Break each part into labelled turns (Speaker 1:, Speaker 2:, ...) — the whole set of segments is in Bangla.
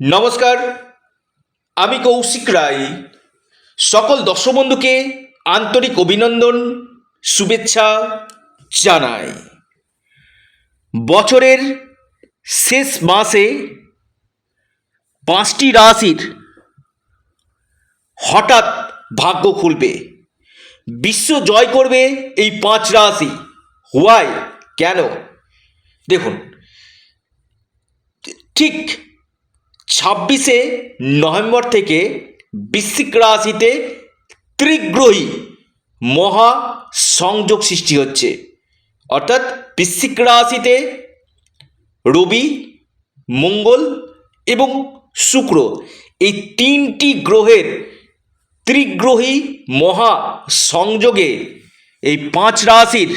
Speaker 1: নমস্কার, আমি কৌশিক রায়। সকল দর্শক বন্ধুকে আন্তরিক অভিনন্দন, শুভেচ্ছা জানাই। বছরের শেষ মাসে পাঁচটি রাশির হঠাৎ ভাগ্য খুলবে। বিশ্ব জয় করবে এই পাঁচ রাশি। হোয়াই কেন? দেখুন, ঠিক ছাব্বিশে নভেম্বর থেকে বৃশ্চিক রাশিতে ত্রিগ্রহী মহা সংযোগ সৃষ্টি হচ্ছে। অর্থাৎ বৃশ্চিক রাশিতে রবি, মঙ্গল এবং শুক্র এই তিনটি গ্রহের ত্রিগ্রহী মহা সংযোগে এই পাঁচ রাশির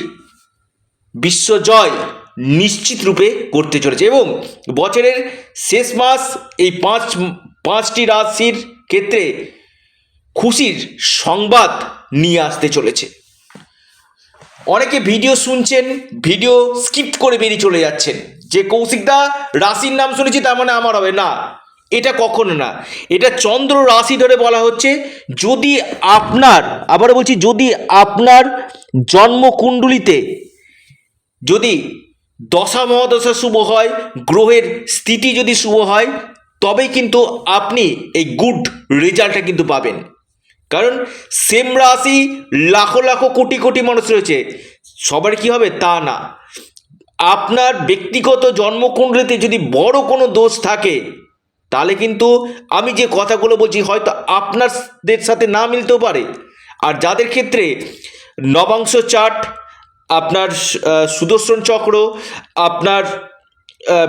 Speaker 1: বিশ্বজয় নিশ্চিত রূপে করতে চলেছে এবং বছরের শেষ মাস এই পাঁচ, পাঁচটি রাশির ক্ষেত্রে খুশির সংবাদ নিয়ে আসতে চলেছে। অনেকে ভিডিও শুনছেন, ভিডিও স্কিপ করে বেরিয়ে চলে যাচ্ছেন। যে কৌশিকদা রাশির নাম শুনেছি, তার মানে আমার হবে। না, এটা কখনো না। এটা চন্দ্র রাশি ধরে বলা হচ্ছে, যদি আপনার আবার বলছি, যদি আপনার জন্মকুণ্ডলিতে যদি দশা মহাদশা শুভ হয়, গ্রহের স্থিতি যদি শুভ হয়, তবেই কিন্তু আপনি এই গুড রেজাল্টটা কিন্তু পাবেন। কারণ সেম রাশি লাখো লাখো কোটি কোটি মানুষ রয়েছে, সবার কি হবে? তা না। আপনার ব্যক্তিগত জন্মকুণ্ডলিতে যদি বড় কোনো দোষ থাকে, তাহলে কিন্তু আমি যে কথাগুলো বলছি, হয়তো আপনাদের সাথে না মিলতেও পারে। আর যাদের ক্ষেত্রে নবাংশ চার্ট আপনার সুদর্শন চক্র, আপনার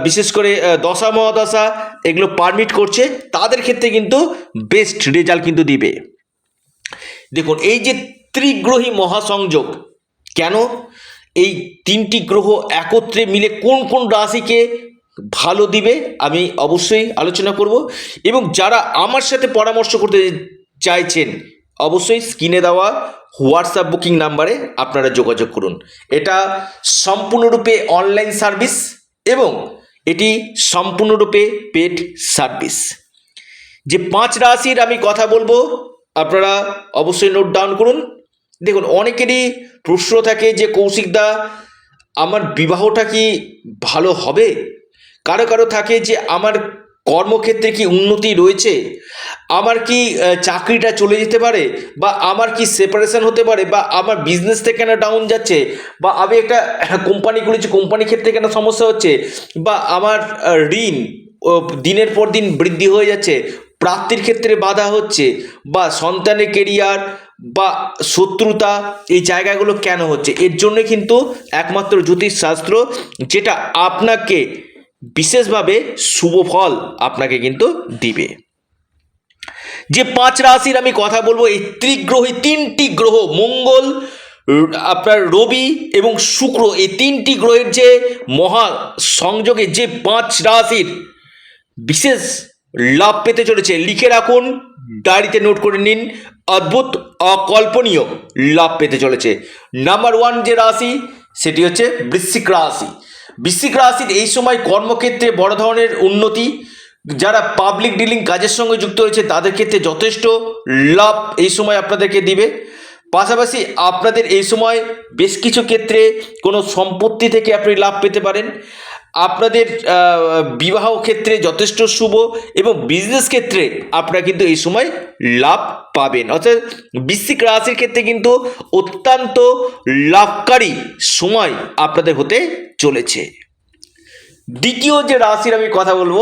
Speaker 1: বিশেষ করে দশা মহাদশা, এগুলো পারমিট করছে, তাদের ক্ষেত্রে কিন্তু বেস্ট রেজাল্ট কিন্তু দিবে। দেখুন, এই যে ত্রিগ্রহী মহাসংযোগ, কেন? এই তিনটি গ্রহ একত্রে মিলে কোন কোন রাশিকে ভালো দিবে, আমি অবশ্যই আলোচনা করব। এবং যারা আমার সাথে পরামর্শ করতে চাইছেন অবশ্যই স্ক্রিনে দেওয়া হোয়াটসঅ্যাপ বুকিং নাম্বারে আপনারা যোগাযোগ করুন। এটা সম্পূর্ণরূপে অনলাইন সার্ভিস এবং এটি সম্পূর্ণরূপে পেড সার্ভিস। যে পাঁচ রাশির আমি কথা বলব, আপনারা অবশ্যই নোট ডাউন করুন। দেখুন, অনেকেরই প্রশ্ন থাকে যে কৌশিকদা আমার বিবাহটা কি ভালো হবে? কারও কারও থাকে যে, আমার কর্মক্ষেত্রে কি উন্নতি রয়েছে? আমার কি চাকরিটা চলে যেতে পারে? বা আমার কি সেপারেশন হতে পারে? বা আমার বিজনেস থেকে কেন ডাউন যাচ্ছে? বা আমি একটা কোম্পানি খুলেছি কোম্পানি ক্ষেত্রে কেন সমস্যা হচ্ছে? বা আমার ঋণ দিনের পর দিন বৃদ্ধি হয়ে যাচ্ছে, প্রাপ্তির ক্ষেত্রে বাধা হচ্ছে, বা সন্তানের কেরিয়ার বা শত্রুতা এই জায়গাগুলো কেন হচ্ছে? এর জন্য কিন্তু একমাত্র জ্যোতিষশাস্ত্র, যেটা আপনাকে বিশেষভাবে শুভ ফল আপনাকে কিন্তু দিবে। যে পাঁচ রাশির আমি কথা বলব, এই ত্রিগ্রহী তিনটি গ্রহ, মঙ্গল, আপনার রবি এবং শুক্র, এই তিনটি গ্রহের যে মহা সংযোগে যে পাঁচ রাশির বিশেষ লাভ পেতে চলেছে, লিখে রাখুন, ডায়েরিতে নোট করে নিন, অদ্ভুত, অকল্পনীয় লাভ পেতে চলেছে। নাম্বার ওয়ান যে রাশি, সেটি হচ্ছে বৃশ্চিক রাশি। বৃশ্চিক রাশির এই সময় কর্মক্ষেত্রে বড় ধরনের উন্নতি, যারা পাবলিক ডিলিং কাজের সঙ্গে যুক্ত হয়েছে তাদের ক্ষেত্রে যথেষ্ট লাভ এই সময় আপনাদেরকে দিবে। পাশাপাশি আপনাদের এই সময় বেশ কিছু ক্ষেত্রে কোনো সম্পত্তি থেকে আপনি লাভ পেতে পারেন। আপনাদের বিবাহ ক্ষেত্রে যথেষ্ট শুভ এবং বিজনেস ক্ষেত্রে আপনারা কিন্তু এই সময় লাভ পাবেন। অর্থাৎ বৃশ্চিক রাশির ক্ষেত্রে কিন্তু অত্যন্ত লাভকারী সময় আপনাদের হতে চলেছে। দ্বিতীয় যে রাশির আমি কথা বলব,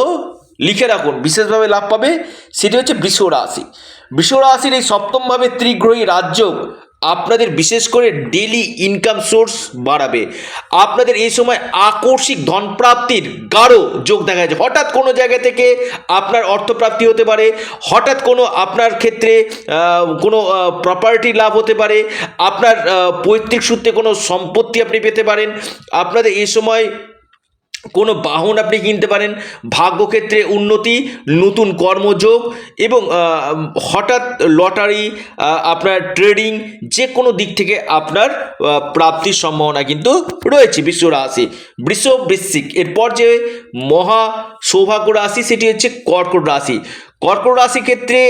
Speaker 1: লিখে রাখুন, বিশেষভাবে লাভ পাবে, সেটি হচ্ছে বৃষ রাশি। বৃষ রাশির এই সপ্তমভাবে ত্রিগ্রহী রাজ্য আপনাদের বিশেষ করে ডেলি ইনকাম সোর্স বাড়াবে। আপনাদের এই সময় আকস্মিক ধনপ্রাপ্তির গাঢ় যোগ দেখা যাচ্ছে। হঠাৎ কোনো জায়গা থেকে আপনার অর্থপ্রাপ্তি হতে পারে, হঠাৎ কোনো আপনার ক্ষেত্রে কোনো প্রপার্টি লাভ হতে পারে, আপনার পৈতৃক সূত্রে কোনো সম্পত্তি আপনি পেতে পারেন। আপনাদের এই সময় কোনো বাহন আপনি কিনতে পারেন। ভাগ্যক্ষেত্রে উন্নতি, নতুন কর্মযোগ এবং হঠাৎ লটারি আপনার ট্রেডিং যে কোনো দিক থেকে আপনার প্রাপ্তির সম্ভাবনা কিন্তু রয়েছে বিশ্ব রাশি। বৃষ বৃশ্চিক। এরপর যে মহা সৌভাগ্য রাশি সেটি হচ্ছে কর্কট রাশি। কর্কট রাশি ক্ষেত্রে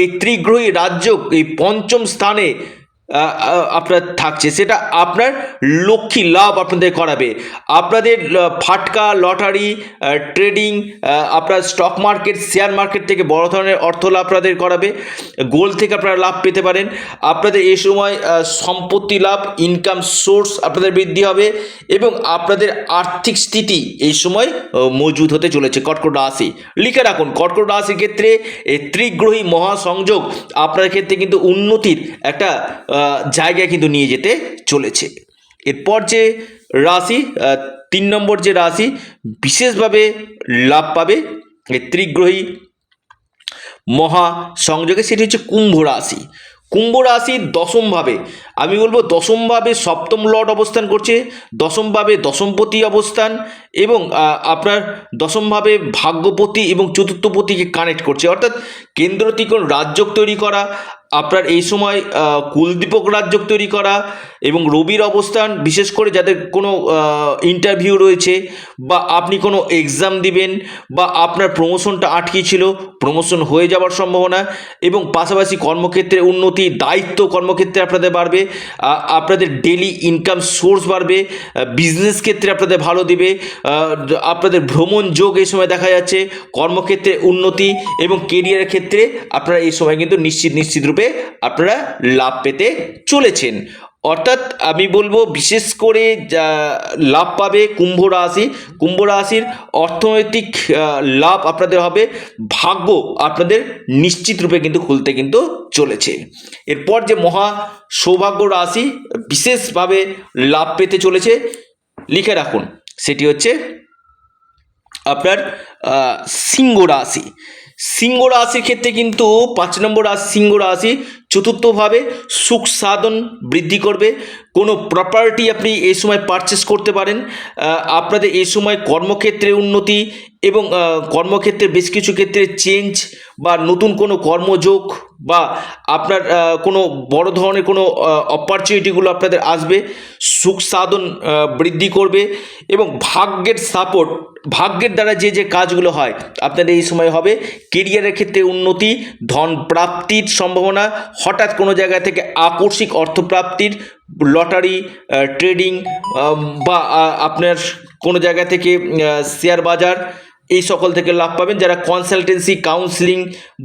Speaker 1: এই ত্রিগ্রহী রাজ্য এই পঞ্চম স্থানে আপনার থাকছে। সেটা আপনার লক্ষ্মী লাভ আপনাদের করাবে। আপনাদের ফাটকা, লটারি ট্রেডিং আপনার স্টক মার্কেট শেয়ার মার্কেট থেকে বড় ধরনের অর্থ লাভ আপনাদের করাবে। গোল্ড থেকে আপনারা লাভ পেতে পারেন। আপনাদের এই সময় সম্পত্তি লাভ ইনকাম সোর্স আপনাদের বৃদ্ধি হবে এবং আপনাদের আর্থিক স্থিতি এই সময় মজবুত হতে চলেছে কর্কট রাশি। লিখে রাখুন, কর্কট রাশির ক্ষেত্রে এই ত্রিগ্রহী মহাসংযোগ আপনাদের ক্ষেত্রে কিন্তু উন্নতির একটা জায়গায় কিন্তু নিয়ে যেতে চলেছে। এরপর যে রাশি তিন নম্বর যে রাশি, বিশেষভাবে লাভ পাবে এই ত্রিগ্রহী মহা সংযোগে সেটি হচ্ছে কুম্ভ রাশি। কুম্ভ রাশি দশমভাবে, আমি বলব দশমভাবে সপ্তম লর্ড অবস্থান করছে, দশমভাবে দশমপতি অবস্থান এবং আপনার দশমভাবে ভাগ্যপতি এবং চতুর্থপতিকে কানেক্ট করছে। অর্থাৎ কেন্দ্র ত্রিকোণ রাজ্যক তৈরি করা, আপনার এই সময় কুলদীপক রাজ্যক তৈরি করা এবং রবির অবস্থান, বিশেষ করে যাদের কোনো ইন্টারভিউ রয়েছে বা আপনি কোনো এক্সাম দিবেন বা আপনার প্রমোশনটা আটকে ছিল প্রমোশন হয়ে যাওয়ার সম্ভাবনা এবং পাশাপাশি কর্মক্ষেত্রে উন্নতি, দায়িত্ব কর্মক্ষেত্রে আপনাদের বাড়বে আপনাদের ডেলি ইনকাম সোর্স বাড়বে বিজনেস ক্ষেত্রে আপনাদের ভালো দিবে আপনাদের ভ্রমণ যোগ এই সময় দেখা যাচ্ছে, কর্মক্ষেত্রে উন্নতি এবং কেরিয়ারের ক্ষেত্রে আপনারা এই সময় কিন্তু নিশ্চিত নিশ্চিত রূপে আপনারা লাভ পেতে চলেছেন। অর্থাৎ আমি বলব বিশেষ করে যা লাভ পাবে কুম্ভ রাশি। কুম্ভ রাশির অর্থনৈতিক লাভ আপনাদের হবে, ভাগ্য আপনাদের নিশ্চিত রূপে কিন্তু খুলতে কিন্তু চলেছে। এরপর যে মহা সৌভাগ্য রাশি বিশেষভাবে লাভ পেতে চলেছে, লিখে রাখুন। সেটি হচ্ছে আপনার সিংহ রাশি। সিংহ রাশির ক্ষেত্রে কিন্তু পাঁচ নম্বর রাশি সিংহ রাশি চতুর্থভাবে সুখ সাধন বৃদ্ধি করবে। কোনো প্রপার্টি আপনি এই সময় পারচেস করতে পারেন। আপনাদের এই সময় কর্মক্ষেত্রে উন্নতি এবং কর্মক্ষেত্রে বেশ কিছু ক্ষেত্রে চেঞ্জ বা নতুন কোনো কর্মযোগ বা আপনার কোনো বড় ধরনের কোনো অপরচুনিটিগুলো আপনাদের আসবে। সুখ সাধন বৃদ্ধি করবে এবং ভাগ্যের সাপোর্ট ভাগ্যের দ্বারা যে যে কাজগুলো হয়, আপনাদের এই সময় হবে। কেরিয়ারের ক্ষেত্রে উন্নতি, ধন প্রাপ্তির সম্ভাবনা হঠাৎ কোনো জায়গা থেকে আকস্মিক অর্থপ্রাপ্তির লটারি ট্রেডিং বা আপনার কোনো জায়গা থেকে শেয়ার বাজার এই সকল থেকে লাভ পাবেন যারা কনসালটেন্সি কাউন্সিলিং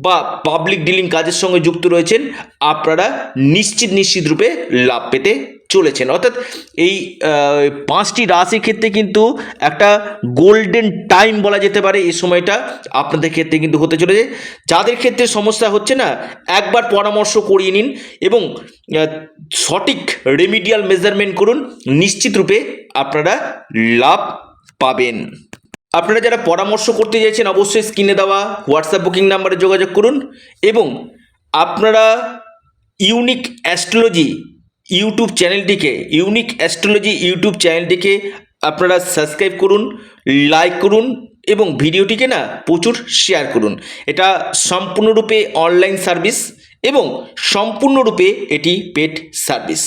Speaker 1: বা পাবলিক ডিলিং কাজের সঙ্গে যুক্ত রয়েছেন, আপনারা নিশ্চিত নিশ্চিত রূপে লাভ পেতে চলেছেন। অর্থাৎ এই পাঁচটি রাশির ক্ষেত্রে কিন্তু একটা গোল্ডেন টাইম বলা যেতে পারে এই সময়টা আপনাদের ক্ষেত্রে কিন্তু হতে চলেছে। যাদের ক্ষেত্রে সমস্যা হচ্ছে না, একবার পরামর্শ করিয়ে নিন এবং সঠিক রেমিডিয়াল মেজারমেন্ট করুন। নিশ্চিত রূপে আপনারা লাভ পাবেন। আপনারা যারা পরামর্শ করতে চাইছেন অবশ্যই স্ক্রিনে দেওয়া হোয়াটসঅ্যাপ বুকিং নাম্বারে যোগাযোগ করুন এবং আপনারা ইউনিক অ্যাস্ট্রোলজি ইউটিউব চ্যানেলটিকে, ইউনিক অ্যাস্ট্রোলজি ইউটিউব চ্যানেলটিকে আপনারা সাবস্ক্রাইব করুন, লাইক করুন এবং ভিডিওটিকে না প্রচুর শেয়ার করুন। এটা সম্পূর্ণরূপে অনলাইন সার্ভিস এবং সম্পূর্ণরূপে এটি পেট সার্ভিস।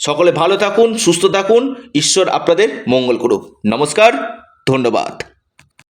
Speaker 1: সকলে ভালো থাকুন, সুস্থ থাকুন, ঈশ্বর আপনাদের মঙ্গল করুক। নমস্কার, ধন্যবাদ।